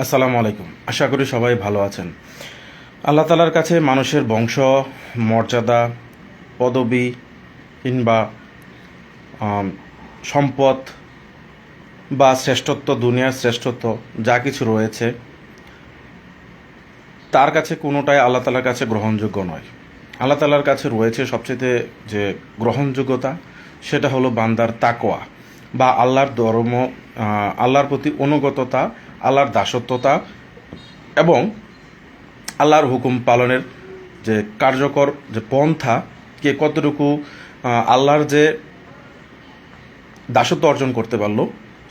আসসালামু আলাইকুম। আশা করি সবাই ভালো আছেন। আল্লাহ তালার কাছে মানুষের বংশ, মর্যাদা, পদবি কিংবা সম্পদ বা শ্রেষ্ঠত্ব, দুনিয়ার শ্রেষ্ঠত্ব, যা কিছু রয়েছে, তার কাছে কোনোটাই আল্লাহ তালার কাছে গ্রহণযোগ্য নয়। আল্লাহ তালার কাছে রয়েছে সবচেয়ে যে গ্রহণযোগ্যতা, সেটা হলো বান্দার তাকোয়া বা আল্লাহর ধর্ম আল্লাহর প্রতি অনুগততা, আল্লাহর দাসত্বতা এবং আল্লাহর হুকুম পালনের যে কার্যকর যে পন্থা, কে কতটুকু আল্লাহর যে দাসত্ব অর্জন করতে পারল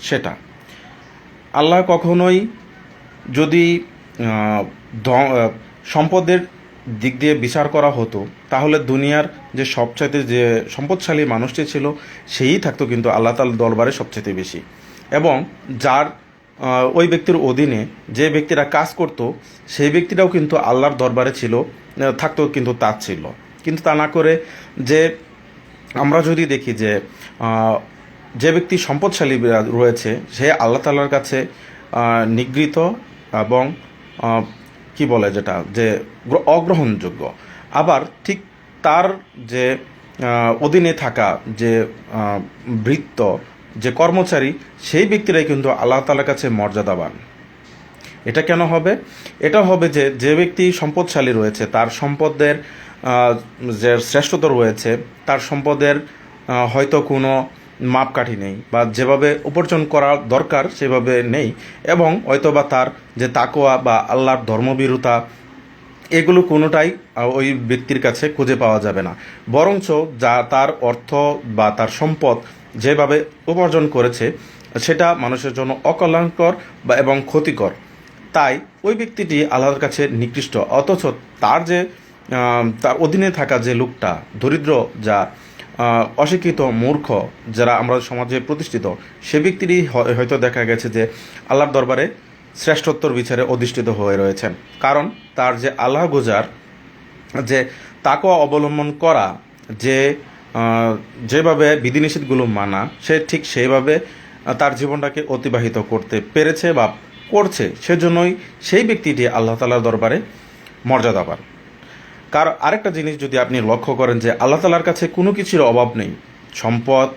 সেটা। আল্লাহ কখনোই যদি সম্পদের দিক দিয়ে বিচার করা হতো, তাহলে দুনিয়ার যে সবচাইতে যে সম্পদশালী মানুষটি ছিল, সেই থাকতো কিন্তু আল্লাহ তাল দরবারে সবচাইতে বেশি। এবং যার ওই ব্যক্তির অধীনে যে ব্যক্তিরা কাজ করত, সেই ব্যক্তিরাও কিন্তু আল্লাহর দরবারে ছিল থাকতো কিন্তু তার ছিল। কিন্তু তা না করে যে আমরা যদি দেখি যে যে ব্যক্তি সম্পদশালী রয়েছে, সে আল্লাহ তালার কাছে নিগৃহীত এবং কি বলে যেটা? যে অগ্রহণযোগ্য। আবার ঠিক তার যে অধীনে থাকা যে বৃত্ত, যে কর্মচারী, সেই ব্যক্তিরাই কিন্তু আল্লাহ তালার কাছে মর্যাদাবান। এটা কেন হবে? এটা হবে যে যে ব্যক্তি সম্পদশালী রয়েছে, তার সম্পদের যে শ্রেষ্ঠতা রয়েছে, তার সম্পদের হয়তো কোনো মাপকাঠি নেই বা যেভাবে উপার্জন করা দরকার সেভাবে নেই এবং হয়তোবা তার যে তাকোয়া বা আল্লাহর ধর্মবিরুতা এগুলো কোনোটাই ওই ব্যক্তির কাছে খুঁজে পাওয়া যাবে না। বরঞ্চ যা তার অর্থ বা তার সম্পদ যেভাবে উপার্জন করেছে, সেটা মানুষের জন্য অকল্যাণকর বা এবং ক্ষতিকর। তাই ওই ব্যক্তিটি আল্লাহর কাছে নিকৃষ্ট। অথচ তার যে তার অধীনে থাকা যে লোকটা, দরিদ্র যা অশিক্ষিত মূর্খ যারা আমরা সমাজে প্রতিষ্ঠিত, সে ব্যক্তিরই হয়- হয়তো দেখা গেছে যে আল্লাহর দরবারে শ্রেষ্ঠত্বর বিচারে অধিষ্ঠিত হয়ে রয়েছেন। কারণ তার যে আল্লাহ গুজার, যে তাকে অবলম্বন করা, যে যেভাবে বিধিনিষেধগুলো মানা, সে ঠিক সেইভাবে তার জীবনটাকে অতিবাহিত করতে পেরেছে বা করছে, সেজন্যই সেই ব্যক্তিটি আল্লাহ তালার দরবারে মর্যাদা পান কার আরেকটা জিনিস যদি আপনি লক্ষ্য করেন যে আল্লাহ তালার কাছে কোনো কিছুর অভাব নেই। সম্পদ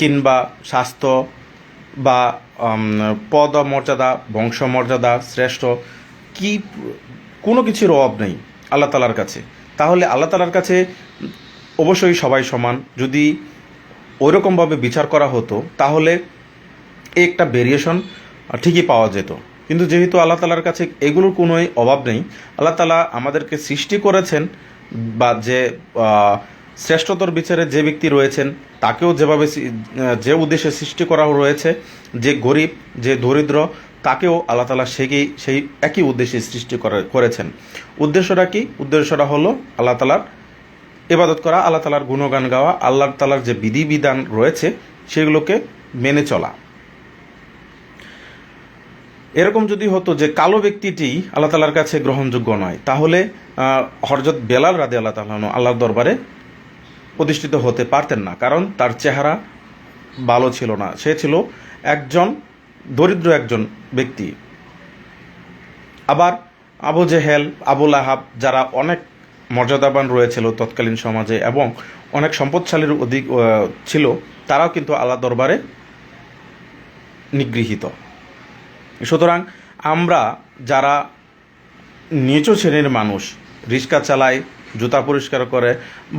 কিংবা স্বাস্থ্য বা পদ মর্যাদা বংশ মর্যাদা শ্রেষ্ঠ কি, কোনো কিছুর অভাব নেই আল্লাহ তালার কাছে। তাহলে আল্লাহ তালার কাছে অবশ্যই সবাই সমান। যদি ওইরকমভাবে বিচার করা হতো, তাহলে একটা ভেরিয়েশন ঠিকই পাওয়া যেত। কিন্তু যেহেতু আল্লাহ তালার কাছে এগুলোর কোনোই অভাব নেই, আল্লাহ তালা আমাদেরকে সৃষ্টি করেছেন বা যে শ্রেষ্ঠতর বিচারে যে ব্যক্তি রয়েছেন, তাকেও যেভাবে যে উদ্দেশ্যে সৃষ্টি করা রয়েছে, যে গরিব, যে দরিদ্র, তাকেও আল্লাহ তালা সেই সেই একই উদ্দেশ্যে সৃষ্টি করে- করেছেন। উদ্দেশ্যটা কি? উদ্দেশ্যটা হলো আল্লাহ তালার ইবাদত করা, আল্লাহ তালার গুণগান গাওয়া, আল্লাহ তালার যে বিধিবিধান রয়েছে, সেগুলোকে মেনে চলা। এরকম যদি হতো যে কালো ব্যক্তিটি আল্লাহ তালার কাছে গ্রহণযোগ্য নয়, তাহলে হরজত বেলাল রাদে আল্লাহ তালাহ আল্লাহর দরবারে প্রতিষ্ঠিত হতে পারতেন না, কারণ তার চেহারা ভালো ছিল না। সে ছিল একজন, দরিদ্র একজন ব্যক্তি। আবার আবু জেহেল আবুল আহাব যারা অনেক মর্যাদাবান রয়েছিল তৎকালীন সমাজে এবং অনেক সম্পদশালীর অধিক ছিল, তারাও কিন্তু আল্লাহ দরবারে নিগৃহীত। সুতরাং আমরা যারা নিচু শ্রেণির মানুষ, রিক্সা চালায়, জুতা পরিষ্কার করে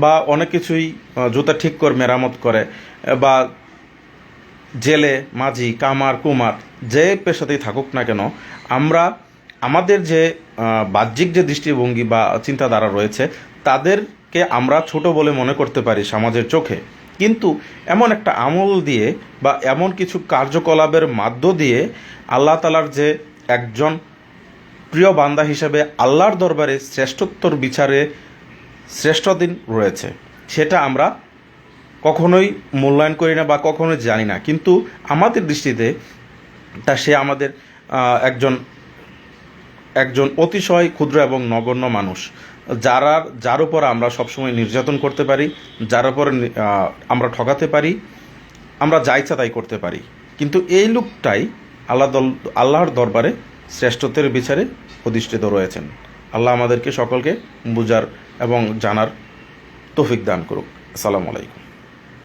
বা অনেক কিছুই জুতা ঠিক করে, মেরামত করে, বা জেলে, মাঝি, কামার, কুমার, যে পেশাতেই থাকুক না কেন, আমরা আমাদের যে বাহ্যিক যে দৃষ্টিভঙ্গি বা চিন্তাধারা রয়েছে, তাদেরকে আমরা ছোট বলে মনে করতে পারি সমাজের চোখে। কিন্তু এমন একটা আমল দিয়ে বা এমন কিছু কার্যকলাপের মাধ্য দিয়ে আল্লাহ তালার যে একজন প্রিয় বান্দা হিসেবে আল্লাহর দরবারে শ্রেষ্ঠত্বর বিচারে শ্রেষ্ঠ দিন রয়েছে, সেটা আমরা কখনোই মূল্যায়ন করি না বা কখনোই জানি না। কিন্তু আমাদের দৃষ্টিতে তা সে আমাদের একজন একজন অতিশয় ক্ষুদ্র এবং নগণ্য মানুষ। যারা, যার উপর আমরা সবসময় নির্যাতন করতে পারি, যার উপর আমরা ঠকাতে পারি, আমরা যা ইচ্ছা তাই করতে পারি। কিন্তু এই লোকটাই আল্লাহ দল, আল্লাহর দরবারে শ্রেষ্ঠত্বের বিচারে অধিষ্ঠিত রয়েছেন। আল্লাহ আমাদেরকে সকলকে বুঝার এবং জানার তৌফিক দান করুক। আসসালামু আলাইকুম।